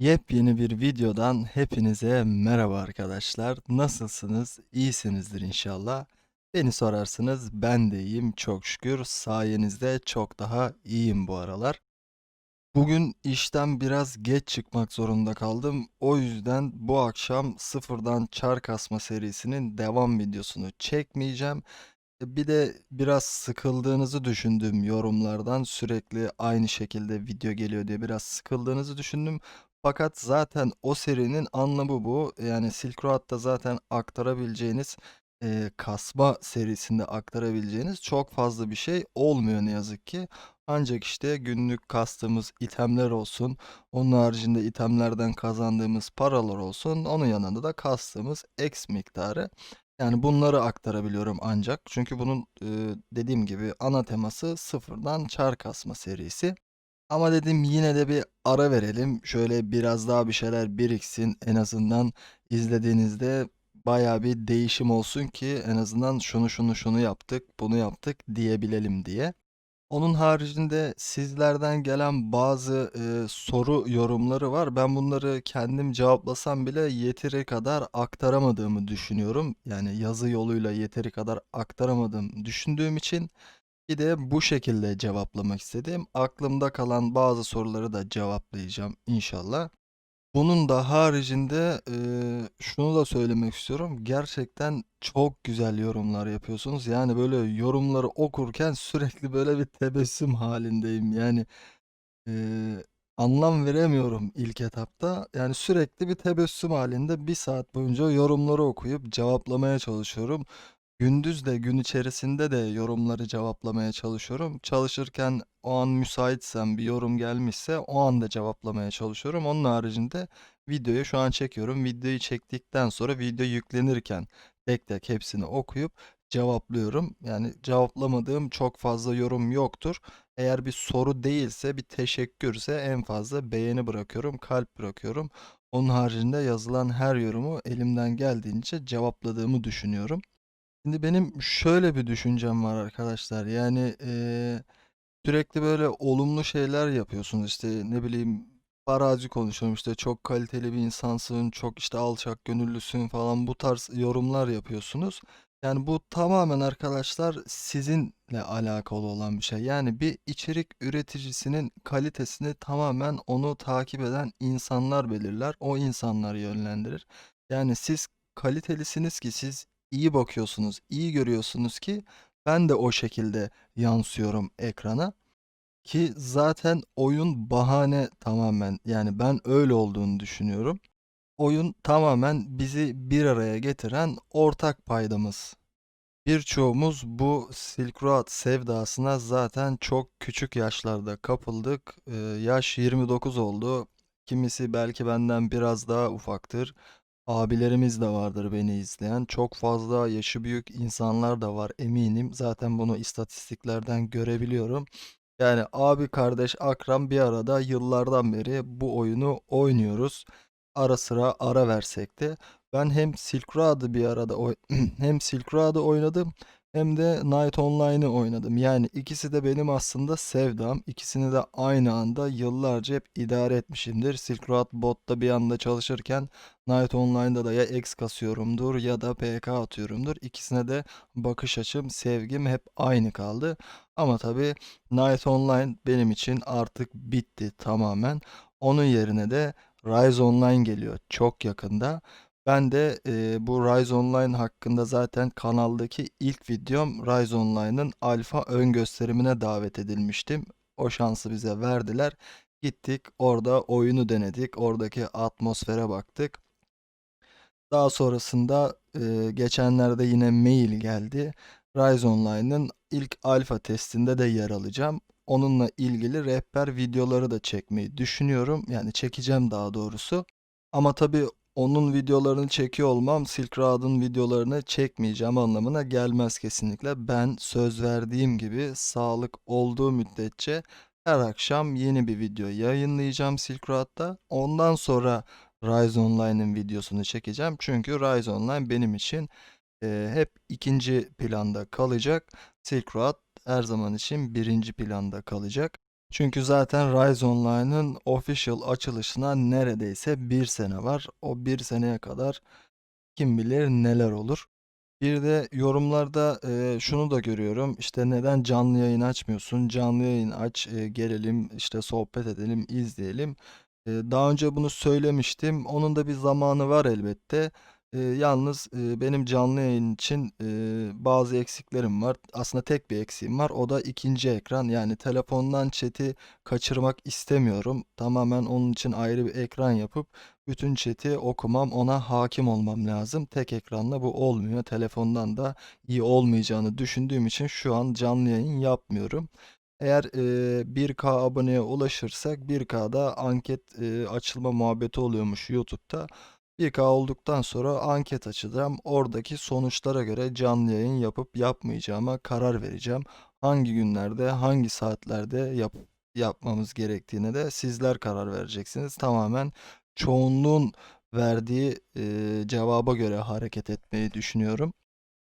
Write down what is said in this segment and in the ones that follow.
Yepyeni bir videodan hepinize merhaba arkadaşlar. Nasılsınız? İyisinizdir inşallah. Beni sorarsınız ben de iyiyim çok şükür. Sayenizde çok daha iyiyim bu aralar. Bugün işten biraz geç çıkmak zorunda kaldım. O yüzden bu akşam sıfırdan çar kasma serisinin devam videosunu çekmeyeceğim. E, Bir de biraz sıkıldığınızı düşündüm yorumlardan. Sürekli aynı şekilde video geliyor diye biraz sıkıldığınızı düşündüm. Fakat zaten o serinin anlamı bu. Yani Silk Road'da zaten aktarabileceğiniz e, kasma serisinde aktarabileceğiniz çok fazla bir şey olmuyor ne yazık ki. Ancak işte günlük kastığımız itemler olsun, onun haricinde itemlerden kazandığımız paralar olsun, onun yanında da kastığımız X miktarı. Yani bunları aktarabiliyorum ancak. Çünkü bunun e, dediğim gibi ana teması sıfırdan çar kasma serisi. Ama dedim yine de bir ara verelim. Şöyle biraz daha bir şeyler biriksin. En azından izlediğinizde baya bir değişim olsun ki en azından şunu şunu şunu yaptık, bunu yaptık diyebilelim diye. Onun haricinde sizlerden gelen bazı e, soru yorumları var. Ben bunları kendim cevaplasam bile yeteri kadar aktaramadığımı düşünüyorum. Yani yazı yoluyla yeteri kadar aktaramadığımı düşündüğüm için bir de bu şekilde cevaplamak istedim. Aklımda kalan bazı soruları da cevaplayacağım inşallah. Bunun da haricinde eee, şunu da söylemek istiyorum. Gerçekten çok güzel yorumlar yapıyorsunuz. Yani böyle yorumları okurken sürekli böyle bir tebessüm halindeyim. Yani eee, anlam veremiyorum ilk etapta. Yani sürekli bir tebessüm halinde bir saat boyunca yorumları okuyup cevaplamaya çalışıyorum. Gündüz de gün içerisinde de yorumları cevaplamaya çalışıyorum. Çalışırken o an müsaitsem bir yorum gelmişse o anda cevaplamaya çalışıyorum. Onun haricinde videoyu şu an çekiyorum. Videoyu çektikten sonra video yüklenirken tek tek hepsini okuyup cevaplıyorum. Yani cevaplamadığım çok fazla yorum yoktur. Eğer bir soru değilse bir teşekkürse en fazla beğeni bırakıyorum, kalp bırakıyorum. Onun haricinde yazılan her yorumu elimden geldiğince cevapladığımı düşünüyorum. Şimdi benim şöyle bir düşüncem var arkadaşlar. Yani eee, sürekli böyle olumlu şeyler yapıyorsunuz. İşte ne bileyim farazi konuşuyorum işte çok kaliteli bir insansın, çok işte alçak gönüllüsün falan bu tarz yorumlar yapıyorsunuz. Yani bu tamamen arkadaşlar sizinle alakalı olan bir şey. Yani bir içerik üreticisinin kalitesini tamamen onu takip eden insanlar belirler. O insanlar yönlendirir. Yani siz kalitelisiniz ki siz iyi bakıyorsunuz, iyi görüyorsunuz ki ben de o şekilde yansıyorum ekrana. Ki zaten oyun bahane tamamen. Yani ben öyle olduğunu düşünüyorum. Oyun tamamen bizi bir araya getiren ortak paydamız. Birçoğumuz bu Silk Road sevdasına zaten çok küçük yaşlarda kapıldık. Ee, yaş 29 oldu. Kimisi belki benden biraz daha ufaktır. Abilerimiz de vardır beni izleyen. Çok fazla yaşı büyük insanlar da var eminim. Zaten bunu istatistiklerden görebiliyorum. Yani abi kardeş Akram bir arada yıllardan beri bu oyunu oynuyoruz. Ara sıra ara versek de ben hem Silk Road'ı bir arada hem Silk Road'ı oynadım hem de Night Online'ı oynadım. Yani ikisi de benim aslında sevdam. İkisini de aynı anda yıllarca hep idare etmişimdir. Silk Road botta bir anda çalışırken Night Online'da da ya X kasıyorumdur ya da PK atıyorumdur. İkisine de bakış açım, sevgim hep aynı kaldı. Ama tabii Night Online benim için artık bitti tamamen. Onun yerine de Rise Online geliyor çok yakında. Ben de e, bu Rise Online hakkında zaten kanaldaki ilk videom Rise Online'ın alfa ön gösterimine davet edilmiştim. O şansı bize verdiler. Gittik orada oyunu denedik. Oradaki atmosfere baktık. Daha sonrasında e, geçenlerde yine mail geldi. Rise Online'ın ilk alfa testinde de yer alacağım. Onunla ilgili rehber videoları da çekmeyi düşünüyorum. Yani çekeceğim daha doğrusu. Ama tabii onun videolarını çekiyor olmam Silk Road'un videolarını çekmeyeceğim anlamına gelmez kesinlikle. Ben söz verdiğim gibi sağlık olduğu müddetçe her akşam yeni bir video yayınlayacağım Silk Road'da. Ondan sonra Rise Online'ın videosunu çekeceğim. Çünkü Rise Online benim için e, hep ikinci planda kalacak. Silk Road her zaman için birinci planda kalacak. Çünkü zaten Rise Online'ın official açılışına neredeyse bir sene var. O bir seneye kadar kim bilir neler olur. Bir de yorumlarda eee, şunu da görüyorum. İşte neden canlı yayın açmıyorsun? Canlı yayın aç, eee, gelelim, işte sohbet edelim, izleyelim. Eee, daha önce bunu söylemiştim. Onun da bir zamanı var elbette. Eee, yalnız eee, benim canlı yayın için eee, bazı eksiklerim var. Aslında tek bir eksiğim var. O da ikinci ekran. Yani telefondan chat'i kaçırmak istemiyorum. Tamamen onun için ayrı bir ekran yapıp bütün chat'i okumam, ona hakim olmam lazım. Tek ekranla bu olmuyor. Telefondan da iyi olmayacağını düşündüğüm için şu an canlı yayın yapmıyorum. Eğer eee 1K aboneye ulaşırsak 1K'da anket eee, açılma muhabbeti oluyormuş YouTube'da. 1K olduktan sonra anket açacağım. Oradaki sonuçlara göre canlı yayın yapıp yapmayacağıma karar vereceğim. Hangi günlerde, hangi saatlerde yap yapmamız gerektiğine de sizler karar vereceksiniz. Tamamen çoğunluğun verdiği eee, cevaba göre hareket etmeyi düşünüyorum.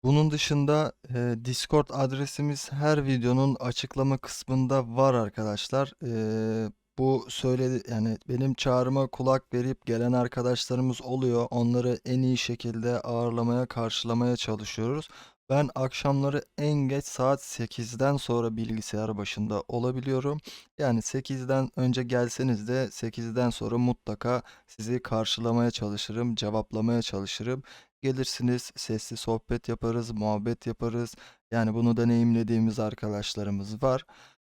Bunun dışında eee, Discord adresimiz her videonun açıklama kısmında var arkadaşlar. Eee, bu söyledi yani benim çağrıma kulak verip gelen arkadaşlarımız oluyor. Onları en iyi şekilde ağırlamaya, karşılamaya çalışıyoruz. Ben akşamları en geç saat 8'den sonra bilgisayar başında olabiliyorum. Yani 8'den önce gelseniz de 8'den sonra mutlaka sizi karşılamaya çalışırım, cevaplamaya çalışırım. Gelirsiniz, sesli sohbet yaparız, muhabbet yaparız. Yani bunu deneyimlediğimiz arkadaşlarımız var.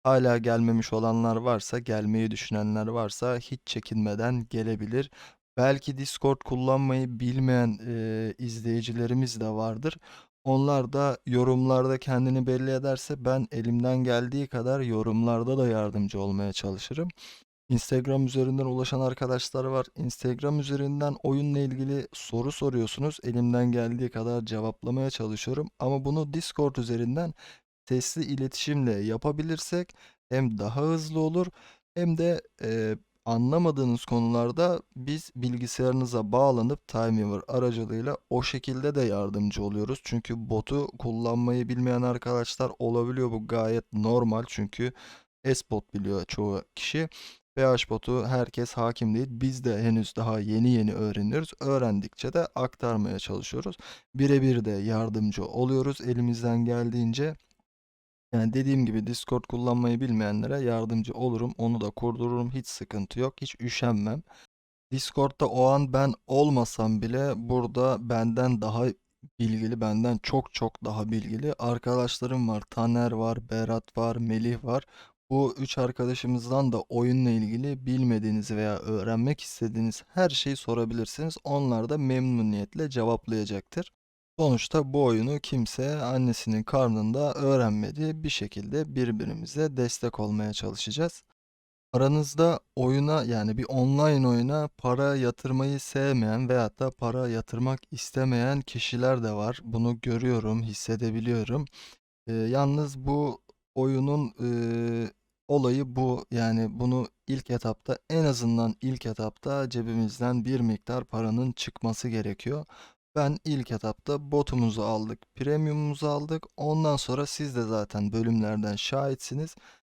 Hala gelmemiş olanlar varsa, gelmeyi düşünenler varsa hiç çekinmeden gelebilir. Belki Discord kullanmayı bilmeyen eee, izleyicilerimiz de vardır. Onlar da yorumlarda kendini belli ederse ben elimden geldiği kadar yorumlarda da yardımcı olmaya çalışırım. Instagram üzerinden ulaşan arkadaşlar var. Instagram üzerinden oyunla ilgili soru soruyorsunuz. Elimden geldiği kadar cevaplamaya çalışıyorum. Ama bunu Discord üzerinden sesli iletişimle yapabilirsek hem daha hızlı olur hem de e, anlamadığınız konularda biz bilgisayarınıza bağlanıp Timeweaver aracılığıyla o şekilde de yardımcı oluyoruz. Çünkü botu kullanmayı bilmeyen arkadaşlar olabiliyor. Bu gayet normal çünkü S-bot biliyor çoğu kişi. PH botu herkes hakim değil. Biz de henüz daha yeni yeni öğreniyoruz. Öğrendikçe de aktarmaya çalışıyoruz. Birebir de yardımcı oluyoruz elimizden geldiğince. Yani dediğim gibi Discord kullanmayı bilmeyenlere yardımcı olurum. Onu da kurdururum. Hiç sıkıntı yok. Hiç üşenmem. Discord'da o an ben olmasam bile burada benden daha bilgili, benden çok çok daha bilgili arkadaşlarım var. Taner var, Berat var, Melih var. Bu üç arkadaşımızdan da oyunla ilgili bilmediğiniz veya öğrenmek istediğiniz her şeyi sorabilirsiniz. Onlar da memnuniyetle cevaplayacaktır. Sonuçta bu oyunu kimse annesinin karnında öğrenmedi. Bir şekilde birbirimize destek olmaya çalışacağız. Aranızda oyuna yani bir online oyuna para yatırmayı sevmeyen veyahut da para yatırmak istemeyen kişiler de var. Bunu görüyorum, hissedebiliyorum. Ee, yalnız bu oyunun e, olayı bu. Yani bunu ilk etapta en azından ilk etapta cebimizden bir miktar paranın çıkması gerekiyor. Ben ilk etapta botumuzu aldık, premiumumuzu aldık. Ondan sonra siz de zaten bölümlerden şahitsiniz.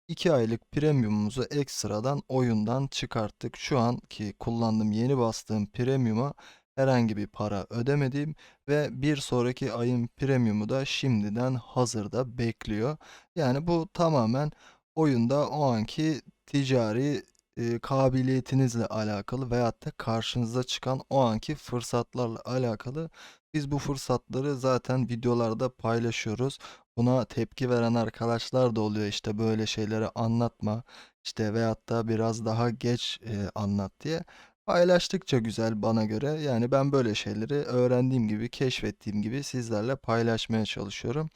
2 aylık premiumumuzu ekstradan oyundan çıkarttık. Şu anki kullandığım yeni bastığım premiuma herhangi bir para ödemedim ve bir sonraki ayın premiumu da şimdiden hazırda bekliyor. Yani bu tamamen oyunda o anki ticari e, kabiliyetinizle alakalı veyahut da karşınıza çıkan o anki fırsatlarla alakalı. Biz bu fırsatları zaten videolarda paylaşıyoruz. Buna tepki veren arkadaşlar da oluyor işte böyle şeyleri anlatma işte veyahut da biraz daha geç e, anlat diye. Paylaştıkça güzel bana göre. Yani ben böyle şeyleri öğrendiğim gibi, keşfettiğim gibi sizlerle paylaşmaya çalışıyorum.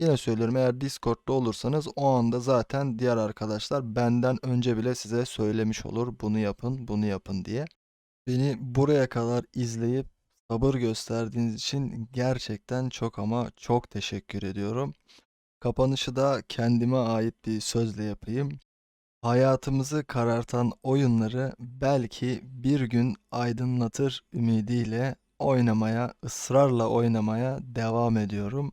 Yine söylüyorum eğer Discord'da olursanız o anda zaten diğer arkadaşlar benden önce bile size söylemiş olur. Bunu yapın, bunu yapın diye. Beni buraya kadar izleyip sabır gösterdiğiniz için gerçekten çok ama çok teşekkür ediyorum. Kapanışı da kendime ait bir sözle yapayım. Hayatımızı karartan oyunları belki bir gün aydınlatır ümidiyle oynamaya, ısrarla oynamaya devam ediyorum.